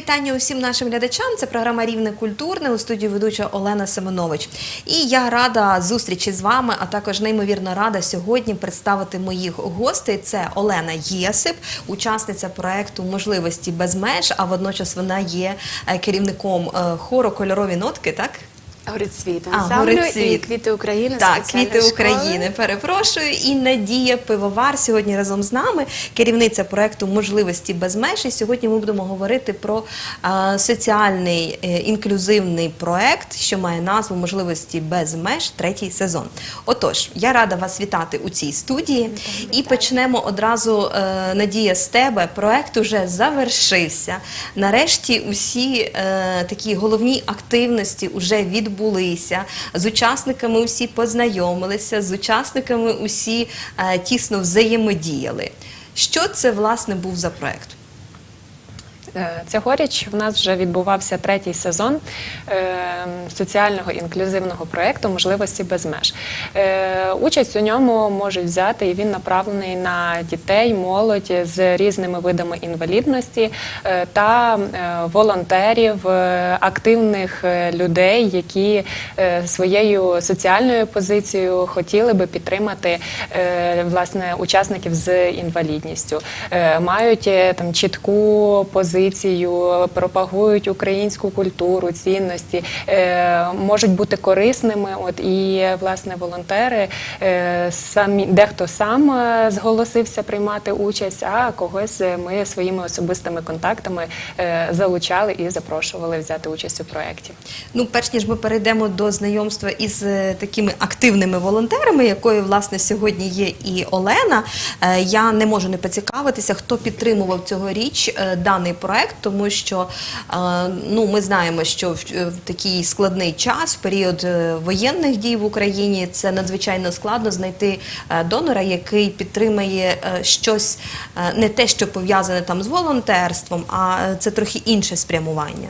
вітання усім нашим глядачам. Це програма Рівне культурне у студії ведуча Олена Семенович. І я рада зустрічі з вами, а також неймовірно рада сьогодні представити моїх гостей. Це Олена Єсип, учасниця проекту Можливості без меж. А водночас вона є е, керівником е, хору Кольорові нотки. Так Горить світ ансамблю «Горить світ». і квіти України. Так, квіти школи. України. Перепрошую. І Надія Пивовар сьогодні разом з нами, керівниця проекту Можливості без меж. І сьогодні ми будемо говорити про а, соціальний е, інклюзивний проект, що має назву Можливості без меж, третій сезон. Отож, я рада вас вітати у цій студії. І почнемо одразу, е, Надія, з тебе. Проект уже завершився. Нарешті усі е, такі головні активності вже відбулися. З учасниками усі познайомилися, з учасниками усі е, тісно взаємодіяли. Що це власне був за проект? Е, Цьогоріч в нас вже відбувався третій сезон е, соціального інклюзивного проєкту Можливості без меж. Е, Участь у ньому можуть взяти, і він направлений на дітей, молодь з різними видами інвалідності та волонтерів, активних людей, які своєю соціальною позицією хотіли би підтримати власне учасників з інвалідністю, мають там чітку позицію, пропагують українську культуру, цінності, е, можуть бути корисними. От і власне волонтери е, самі дехто сам е, зголосився приймати участь, а когось ми своїми особистими контактами залучали і запрошували взяти участь у проєкті. Ну, перш ніж ми перейдемо до знайомства із такими активними волонтерами, якою власне сьогодні є і Олена. Я не можу не поцікавитися, хто підтримував цьогоріч даний проект, тому що е, ну ми знаємо, що в, в такий складний час, в період е, воєнних дій в Україні, це надзвичайно складно знайти е, донора, який підтримає е, щось е, не те, що пов'язане там з волонтерством, а е, це трохи інше спрямування.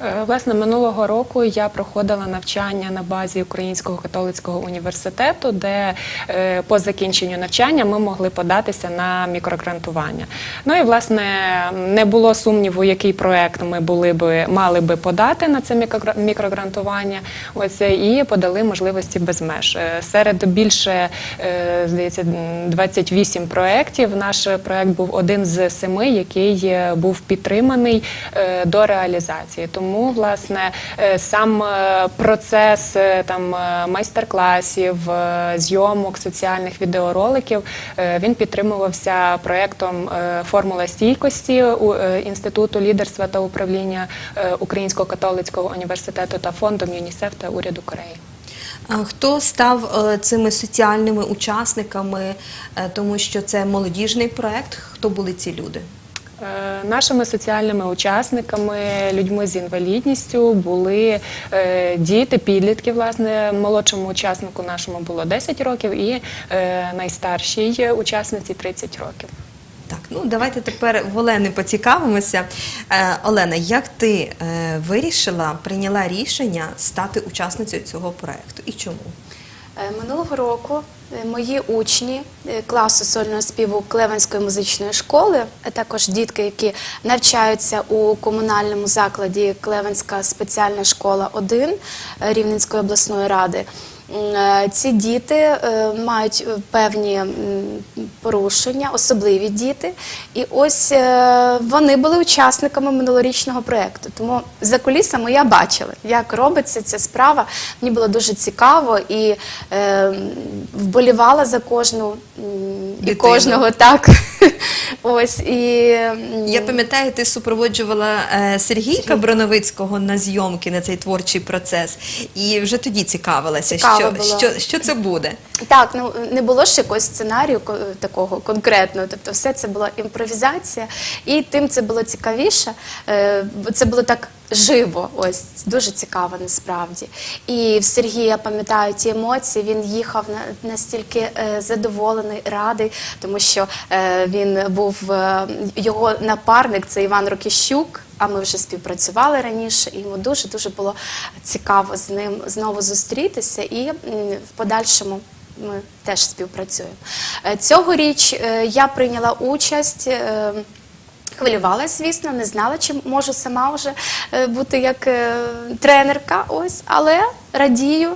Е, Власне, минулого року я проходила навчання на базі Українського католицького університету, де е, по закінченню навчання ми могли податися на мікрогрантування. Ну і власне не було сумніву, який проект ми були би мали би подати на це мікрогрантування. Ось е, і подали можливості без меж. Серед більше здається 28 проєктів. Наш проект був один з семи, який був підтриманий до реалізації. Тому власне е, сам е, процес е, там майстер-класів, зйомок соціальних відеороликів він підтримувався проєктом е, Формула стійкості у інституту лідерства та управління Українського католицького університету та фондом ЮНІСЕФ та уряду Кореї. Хто став цими соціальними учасниками, тому що це молодіжний проект? Хто були ці люди? Е, Нашими соціальними учасниками, людьми з інвалідністю були е, діти, підлітки. Власне, молодшому учаснику нашому було 10 років, і е, найстаршій учасниці 30 років. Так, ну давайте тепер в Олени поцікавимося. Олена, як ти вирішила, прийняла рішення стати учасницею цього проекту і чому? Минулого року мої учні е, класу сольного співу Клевенської музичної школи, а також дітки, які навчаються у комунальному закладі Клевенська спеціальна школа 1 е, Рівненської обласної ради. Е, Ці діти е, мають е, певні порушення, особливі діти. І ось вони були учасниками минулорічного проєкту. Тому за кулісами я бачила, як робиться ця справа. Мені було дуже цікаво і вболівала за кожну і кожного так. Ось і Я пам'ятаю, ти супроводжувала Сергійка Броновицького на зйомки на цей творчий процес, і вже тоді цікавилася, Цікаво що, було. що, що це буде. Так, ну не було ж якогось сценарію ко- такого конкретного. Тобто, все це була імпровізація, і тим це було цікавіше. е, бо Це було так живо. Ось дуже цікаво насправді. І в Сергія я пам'ятаю ті емоції. Він їхав на настільки е, задоволений, радий, тому що е, він був його напарник, це Іван Рокіщук. А ми вже співпрацювали раніше, і йому дуже дуже було цікаво з ним знову зустрітися і в подальшому ми теж співпрацюємо. Е, Цьогоріч е, я прийняла участь. Хвилювалася, звісно, не знала, чи можу сама вже е, бути як е, тренерка. Ось, але радію,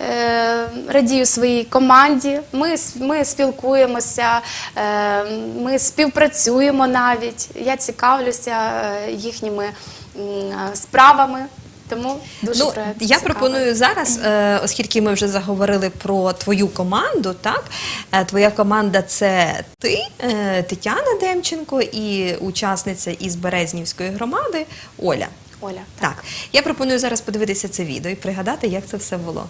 е, радію своїй команді. Ми, ми спілкуємося, ми співпрацюємо навіть. Я цікавлюся їхніми справами. Тому дуже Ну, проект я цікавий. пропоную зараз, е, оскільки ми вже заговорили про твою команду, так Е, твоя команда це ти, е, Тетяна Демченко і учасниця із Березнівської громади Оля. Оля. Так, я пропоную зараз подивитися це відео і пригадати, як це все було.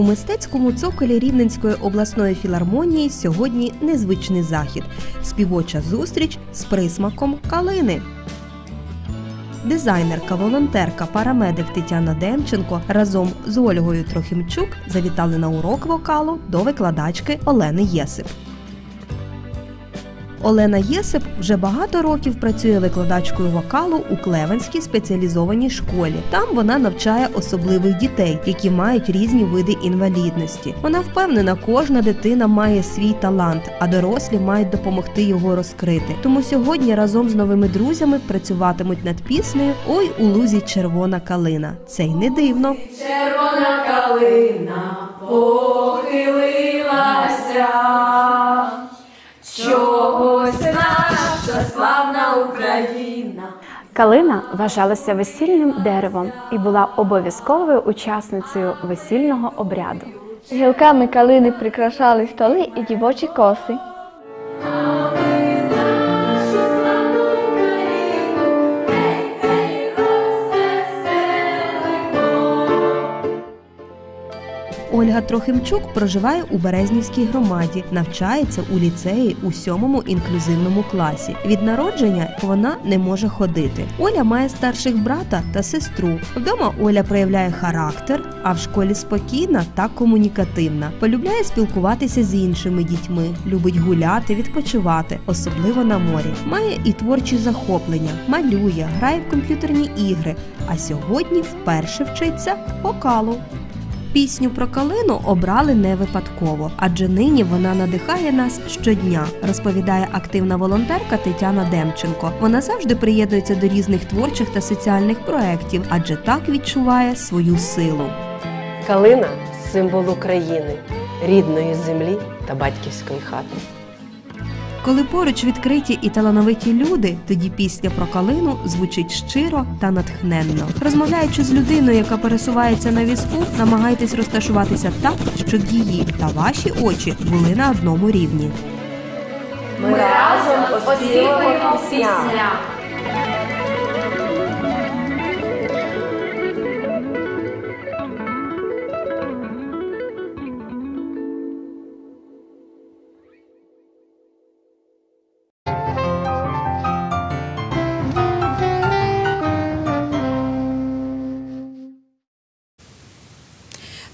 У мистецькому цоколі Рівненської обласної філармонії сьогодні незвичний захід співоча зустріч з присмаком калини. Дизайнерка, волонтерка, парамедик Тетяна Демченко разом з Ольгою Трохимчук завітали на урок вокалу до викладачки Олени Єсип. Олена Єсип вже багато років працює викладачкою вокалу у Клевенській спеціалізованій школі. Там вона навчає особливих дітей, які мають різні види інвалідності. Вона впевнена, кожна дитина має свій талант, а дорослі мають допомогти його розкрити. Тому сьогодні разом з новими друзями працюватимуть над піснею Ой у лузі червона калина. Це й не дивно. Червона калина похилилася, чогось наша славна Україна. Калина вважалася весільним деревом і була обов'язковою учасницею весільного обряду. Гілками калини прикрашали столи і дівочі коси. Ольга Трохимчук проживає у Березнівській громаді, навчається у ліцеї у сьомому інклюзивному класі. Від народження вона не може ходити. Оля має старших брата та сестру. Вдома Оля проявляє характер, а в школі спокійна та комунікативна. Полюбляє спілкуватися з іншими дітьми, любить гуляти, відпочивати, особливо на морі. Має і творчі захоплення, малює, грає в комп'ютерні ігри. А сьогодні вперше вчиться вокалу. Пісню про калину обрали не випадково, адже нині вона надихає нас щодня, розповідає активна волонтерка Тетяна Демченко. Вона завжди приєднується до різних творчих та соціальних проєктів, адже так відчуває свою силу. Калина символ України, рідної землі та батьківської хати. Коли поруч відкриті і талановиті люди, тоді пісня про калину звучить щиро та натхненно. Розмовляючи з людиною, яка пересувається на візку, намагайтесь розташуватися так, щоб її та ваші очі були на одному рівні. Ми разом оспівуємо пісня.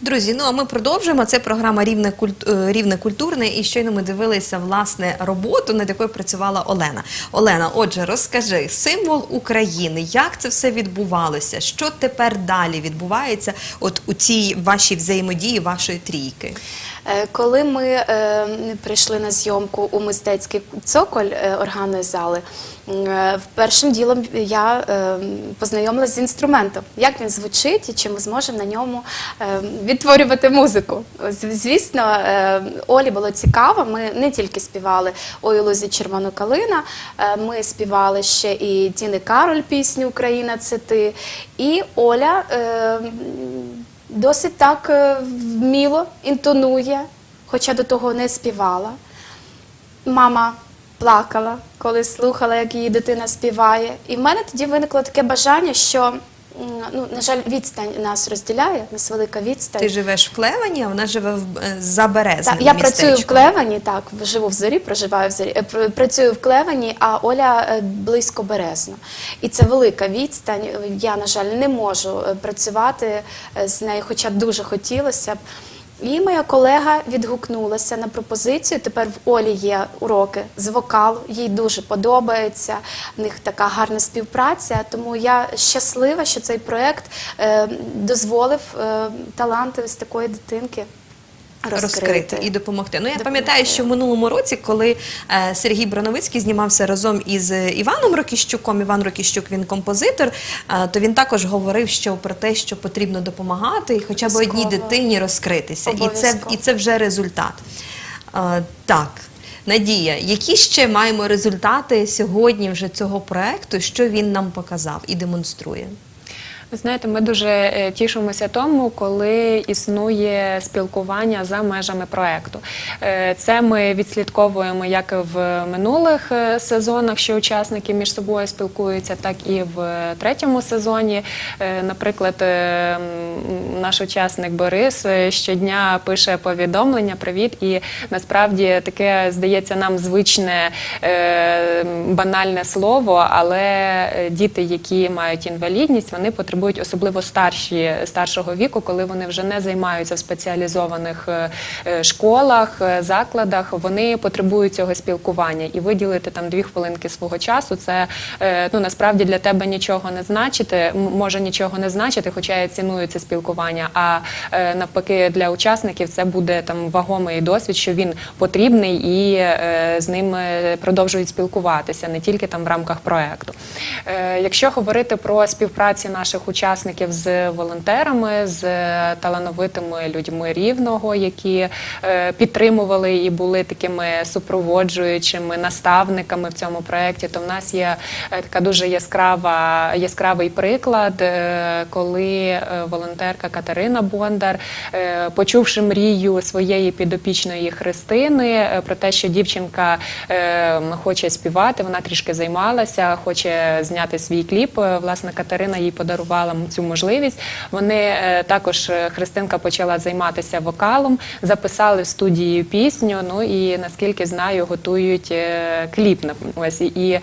Друзі, ну а ми продовжуємо. Це програма Рівне, культ... е, Рівне культурне. І щойно ми дивилися власне роботу, над якою працювала Олена. Олена, отже, розкажи символ України, як це все відбувалося? Що тепер далі відбувається? От у цій вашій взаємодії, вашої трійки? Е, Коли ми е, прийшли на зйомку у мистецький цоколь е, органної зали, першим ділом я познайомилася з інструментом, як він звучить і чи ми зможемо на ньому відтворювати музику. Звісно, Олі було цікаво. Ми не тільки співали «Ой, у лузі червона калина, ми співали ще і Тіни Кароль пісню Україна це ти. І Оля. Досить так е, вміло інтонує, хоча до того не співала. Мама плакала, коли слухала, як її дитина співає. І в мене тоді виникло таке бажання, що, ну, на жаль, відстань нас розділяє, у нас велика відстань. Ти живеш в Клевані, а вона живе в е, Так, я працюю в. Клевані, так, живу в зорі, проживаю в зорі. е, Працюю в Клевані, а Оля е, близько Березно. І це велика відстань. Я, на жаль, не можу працювати з нею, хоча дуже хотілося б. І моя колега відгукнулася на пропозицію. Тепер в Олі є уроки з вокалу. Їй дуже подобається. В них така гарна співпраця. Тому я щаслива, що цей проект е, дозволив е, таланти ось такої дитинки розкрити. і допомогти. Ну я пам'ятаю, що в минулому році, коли е, Сергій Броновицький знімався разом із е, Іваном Рокіщуком, Іван Рокіщук він композитор, е, то він також говорив, що про те, що потрібно допомагати, і хоча б одній дитині розкритися, і це і це вже результат. Е, Так. Надія, які ще маємо результати сьогодні вже цього проекту, що він нам показав і демонструє? Ви знаєте, ми дуже е, тішимося тому, коли існує спілкування за межами проекту. Е, Це ми відслідковуємо як в минулих е, сезонах, що учасники між собою спілкуються, так і в третьому сезоні. Наприклад, наш учасник Борис щодня пише повідомлення Привіт, і насправді таке здається нам звичне банальне слово, але діти, які мають інвалідність, вони потребують особливо старші старшого віку, коли вони вже не займаються в спеціалізованих е, е, школах, е, закладах. Вони потребують цього спілкування і виділити там дві хвилинки свого часу. Це ну насправді для тебе нічого не значити, може нічого не значити, хоча я ціную це спілкування. А навпаки, для учасників це буде там вагомий досвід, що він потрібний і з ним продовжують спілкуватися не тільки там в рамках проекту. Якщо говорити про співпраці наших учасників з волонтерами, з талановитими людьми рівного, які е, підтримували і були такими супроводжуючими наставниками в цьому проєкті, то в нас є е, така дуже яскрава яскравий приклад, е, коли волонтерка Катерина Бондар, почувши мрію своєї підопічної Христини про те, що дівчинка хоче співати, вона трішки займалася, хоче зняти свій кліп. Власне, Катерина їй подарувала м- цю можливість. Вони е, також е, Христинка почала займатися вокалом, записали в студії пісню. Ну і наскільки знаю, готують е, кліп. на- Ось і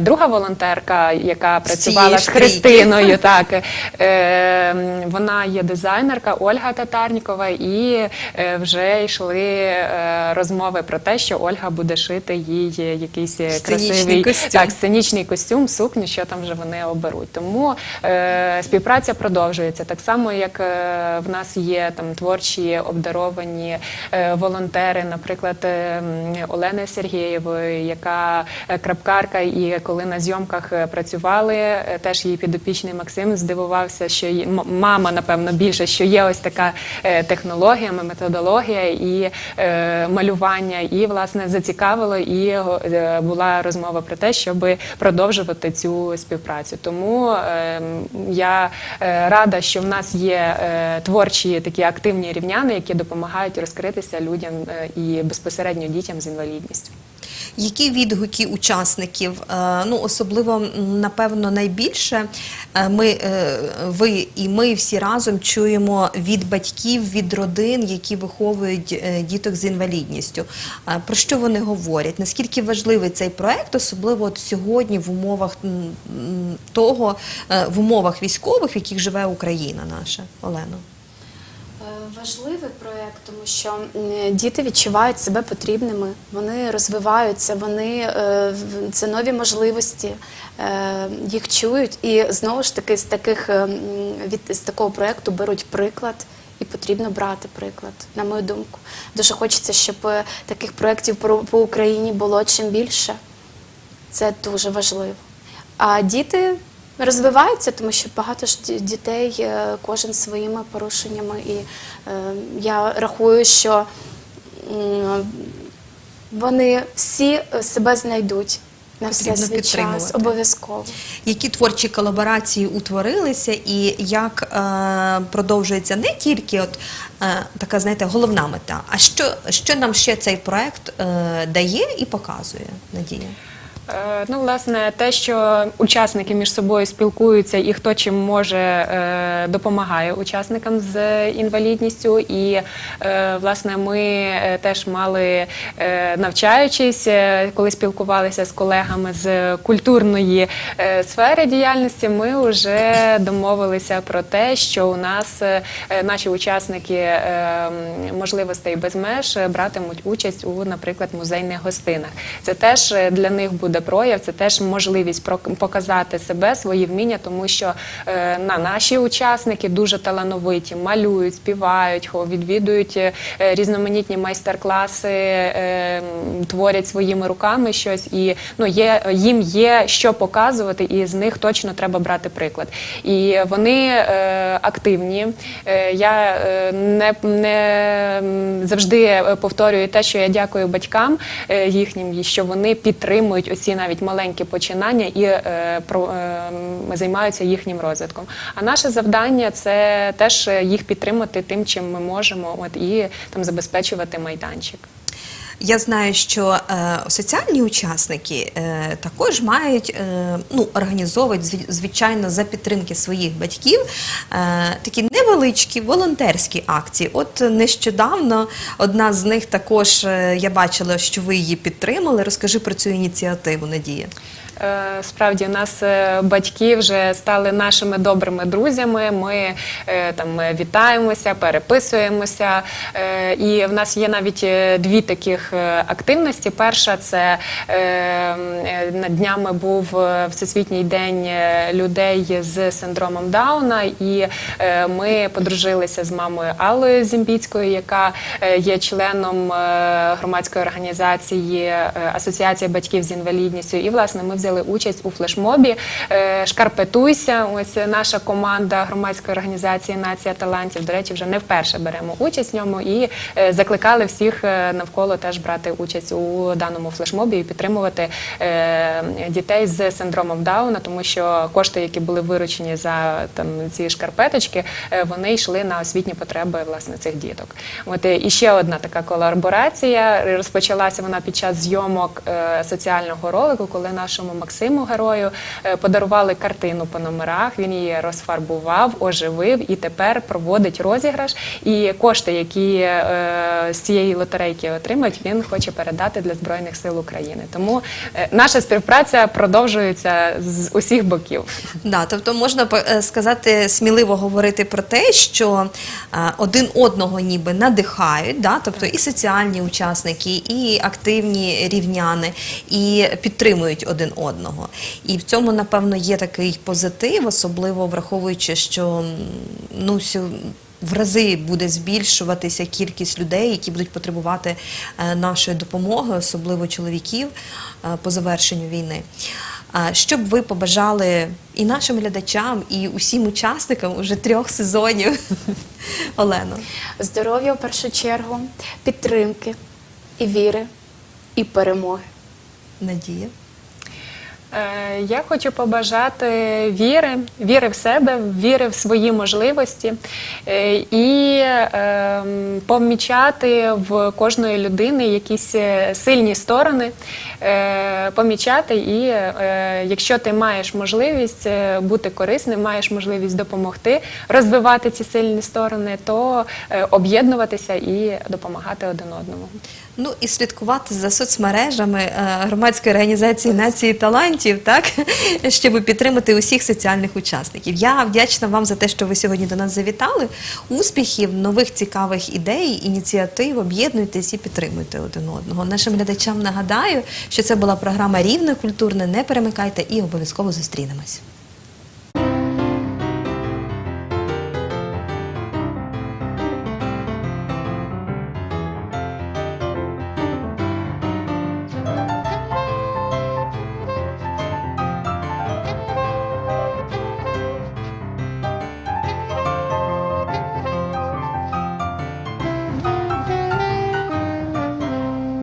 друга волонтерка, яка працювала з. Христиною, так вона є дизайнерка Ольга Татарнікова, і вже йшли розмови про те, що Ольга буде шити їй якийсь красивий костюм. так, сценічний костюм, сукню, що там вже вони оберуть. Тому співпраця продовжується. Так само, як е, в нас є там творчі обдаровані е, волонтери, наприклад, е, Олени Сергієвої, яка крапкарка, і коли на зйомках працювали, теж її підопічний Максим здивувався, що мама, напевно, більше, що є ось така технологія, методологія і малювання, і власне зацікавило, і була розмова про те, щоб продовжувати цю співпрацю. Тому е, я е, рада, що в нас є е, творчі такі активні рівняни, які допомагають розкритися людям е, і безпосередньо дітям з інвалідністю. Які відгуки учасників? Е, Ну, особливо, напевно, найбільше е, ми, е, ви і ми всі разом чуємо від батьків, від родин, які виховують діток з інвалідністю. Про що вони говорять? Наскільки важливий цей проект, особливо от сьогодні в умовах того, в умовах військових, в яких живе Україна наша? Олено? Важливий проєкт, тому що діти відчувають себе потрібними, вони розвиваються, вони е, це нові можливості, е, їх чують. І знову ж таки з таких е, від з такого проєкту беруть приклад. І потрібно брати приклад, на мою думку. Дуже хочеться, щоб таких проєктів по Україні було чим більше. Це дуже важливо. А діти розвиваються, тому що багато ж дітей, е, кожен своїми порушеннями. І е, я рахую, що вони всі е, себе знайдуть на все свій час. Обов'язково. Які творчі колаборації утворилися, і як е, продовжується не тільки от е, така, знаєте, головна мета, а що, що нам ще цей проект е, дає і показує, Надія? Е, Ну, власне, те, що учасники між собою спілкуються і хто чим може е, допомагає учасникам з інвалідністю. І е, власне ми теж мали, навчаючись, коли спілкувалися з колегами з культурної сфери діяльності, ми вже домовилися про те, що у нас наші учасники можливостей без меж братимуть участь у, наприклад, музейних гостинах. Це теж для них буде прояв, це теж можливість показати себе, свої вміння, тому що е, на наші учасники дуже талановиті, малюють, співають, відвідують е, різноманітні майстер-класи, е, творять своїми руками щось, і ну є їм є що показувати, і з них точно треба брати приклад. І вони активні. Я не, не завжди повторюю те, що я дякую батькам їхнім, що вони підтримують оці навіть маленькі починання і е, про, е, займаються їхнім розвитком. А наше завдання це теж їх підтримати тим, чим ми можемо, от і там забезпечувати майданчик. Я знаю, що е, соціальні учасники е, також мають е, ну, організовують зві- звичайно за підтримки своїх батьків е, такі невеличкі волонтерські акції. От нещодавно одна з них також е, я бачила, що ви її підтримали. Розкажи про цю ініціативу, Надія. Е, Справді, у нас е, батьки вже стали нашими добрими друзями. Ми е, там вітаємося, переписуємося. І в нас є навіть дві таких активності. Перша це над днями був Всесвітній день людей з синдромом Дауна, і ми подружилися з мамою Аллою Зімбіцькою, яка є членом громадської організації Асоціація батьків з інвалідністю. І власне ми взяли участь у флешмобі е, Шкарпетуйся. Ось наша команда громадської організації Нація талантів. До речі, вже не вперше беремо участь в ньому і е, закликали всіх е, навколо теж брати участь у даному флешмобі і підтримувати дітей з синдромом Дауна, тому що кошти, які були виручені за там ці шкарпеточки, вони йшли на освітні потреби власне цих діток. От і ще одна така колаборація розпочалася вона під час зйомок соціального ролику, коли нашому Максиму герою е, подарували картину по номерах. Він її розфарбував, оживив і тепер проводить розіграш. І кошти, які е, з цієї лотерейки отримають, він хоче передати для збройних сил України. Тому е, наша співпраця продовжується з усіх боків. Да, тобто можна сказати сміливо говорити про те, що один одного ніби надихають, да, тобто і соціальні учасники, і активні рівняни, і підтримують один одного. І в цьому, напевно, є такий позитив, особливо враховуючи, що ну, в рази буде збільшуватися кількість людей, які будуть потребувати е, нашої допомоги, особливо чоловіків е, по завершенню війни. Що б ви побажали і нашим глядачам, і усім учасникам уже трьох сезонів? Олено. Здоров'я в першу чергу, підтримки і віри, і перемоги. Надія. Е, Я хочу побажати віри, віри в себе, віри в свої можливості е, і ем, помічати в кожної людини якісь е, сильні сторони, помічати, і якщо ти маєш можливість бути корисним, маєш можливість допомогти розвивати ці сильні сторони, то об'єднуватися і допомагати один одному. Ну і слідкувати за соцмережами громадської організації нації талантів, так щоб підтримати усіх соціальних учасників. Я вдячна вам за те, що ви сьогодні до нас завітали. Успіхів, нових цікавих ідей, ініціатив. Об'єднуйтесь і підтримуйте один одного. Нашим глядачам нагадаю, що це була програма Рівне культурне. Не перемикайте і обов'язково зустрінемось.